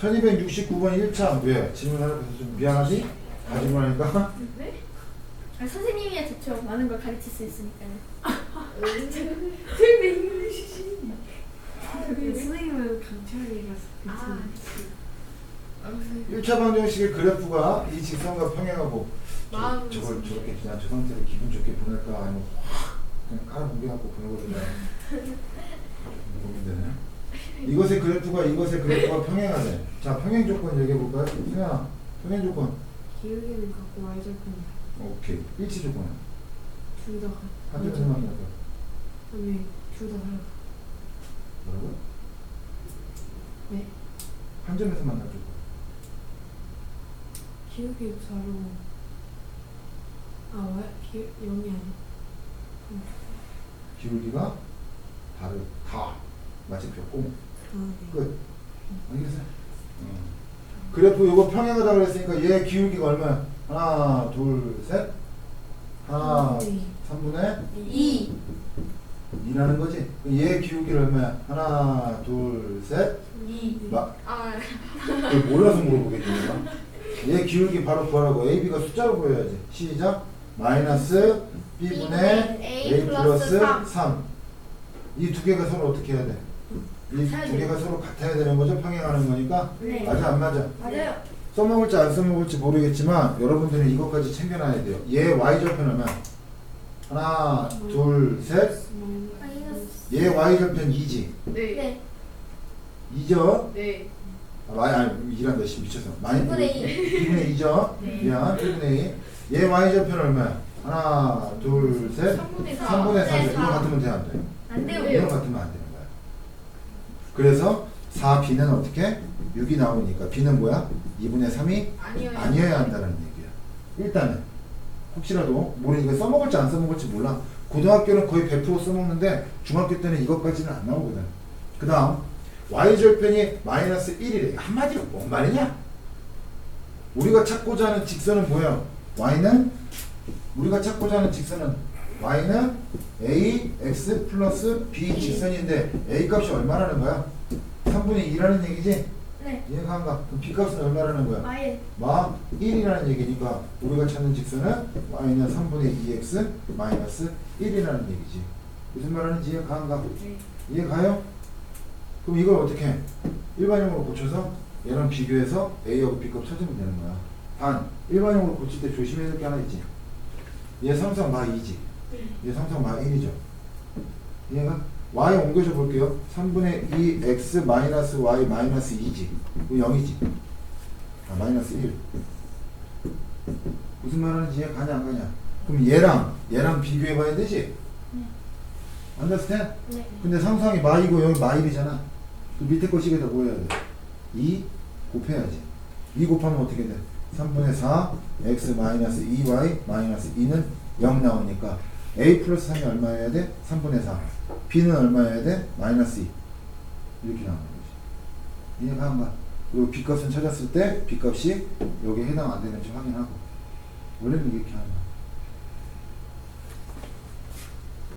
1269번 1차 왜? 질문하러 가서 좀 미안하지? 다 질문하니까 네? 아, 선생님이야 좋죠. 많은 걸 가르칠 수 있으니까요. 선생님 잉글리시 선생님은 강철이라서 괜찮아요. 1차 방정식의 그래프가 이 직선과 평행하고 저, 마음 저걸. 저렇게 그냥 저 상태로 기분 좋게 보낼까 아니면 확 그냥 깔아뭉개갖고 보내거든요 이것의 그래프가 이것의 그래프가 평행하네 자 평행 조건 얘기해 볼까요? 승현아 평행 조건 기울기는 갖고 y절편 오케이 일치 조건은 둘다 한 점에서만 할까요? 그다음에 둘다 달라. 뭐라고요? 네. 한 점에서 만날 조건 기울기도 다르고 아 y 기 0이 아니야. 기울기가 다르 다 마침표 꽁. 끝. 알겠어요? 어. 그래프 요거 평행하다 그랬으니까 얘 기울기가 얼마야? 하나, 둘, 셋. 하나, 네. 3분의 2. 2라는 거지? 얘 기울기를 얼마야? 하나, 둘, 셋. 2. 막, 아, 몰라서 물어보겠지. 얘 기울기 바로 구하라고. A, B가 숫자로 보여야지. 시작. 마이너스 B분의 A A 플러스 플러스 3. 이 두 개가 서로 어떻게 해야 돼? 이 같아야 두 돼요. 개가 서로 같아야 되는 거죠? 평행하는 거니까. 네. 맞아, 안 맞아? 맞아요. 써먹을지 안 써먹을지 모르겠지만 여러분들은 이것까지 챙겨놔야 돼요. 얘 y절편 얼마? 하나, 둘, 셋. 마이너스. 얘 y절편 2지. 네. 네. 2죠? 네. 아, 많이 아니 일한다 씨 미쳐서. 많이 1분의 2분의 2죠? 네. 미안. 1분의 2. 얘 y절편 얼마야? 하나, 둘, 셋. 3분의 4. 3분의 4. 네, 이거 사. 같으면 돼, 안 돼? 안 돼요. 이거 같으면 안 거야. 그래서 4b는 어떻게? 6이 나오니까 b는 뭐야? 2분의 3이 아니요. 아니어야 한다는 얘기야. 일단은 혹시라도 모르니까 써먹을지 안 써먹을지 몰라. 고등학교는 거의 100% 써먹는데 중학교 때는 이것까지는 안 나오거든. 그 다음 y절편이 마이너스 1이래. 한마디로 뭔 말이냐? 우리가 찾고자 하는 직선은 뭐야? y는 우리가 찾고자 하는 직선은 y는 a x 플러스 b 직선인데 a 값이 얼마라는 거야? 3분의 2라는 얘기지? 네. 이해가 안 가? 그럼 b 값은 얼마라는 거야? 아예. 마 1이라는 얘기니까 우리가 찾는 직선은 y는 3분의 2x 마이너스 1이라는 얘기지. 무슨 말 하는지 이해가 안 가? 네. 이해가요? 그럼 이걸 어떻게 해? 일반형으로 고쳐서 얘랑 비교해서 a하고 b값 찾으면 되는 거야. 단 일반형으로 고칠 때 조심해야 될 게 하나 있지. 얘 상상 마 2지. 얘 상상 마 1이죠. 이해가? y 옮겨줘 볼게요. 3분의 2 x 마이너스 y 마이너스 2지. 이거 0이지. 아 마이너스 1. 무슨 말 하는지 이해 가냐 안 가냐? 그럼 얘랑 얘랑 비교해 봐야 되지? 네. understand? 네. 근데 상상이 마이고 여기 마일이잖아. 그 밑에 거 식에다 뭐 해야 돼? 2 곱해야지. 2 곱하면 어떻게 돼? 3분의 4 x 마이너스 2y 마이너스 2는 0 나오니까 a 플러스 3이 얼마여야 돼? 3분의 4. b는 얼마여야 돼? 마이너스 2. 이렇게 나오는 거지. 이해가 안 가? 그리고 b 값은 찾았을 때 b 값이 여기에 해당 안 되는지 확인하고 원래는 이렇게 하는 거야.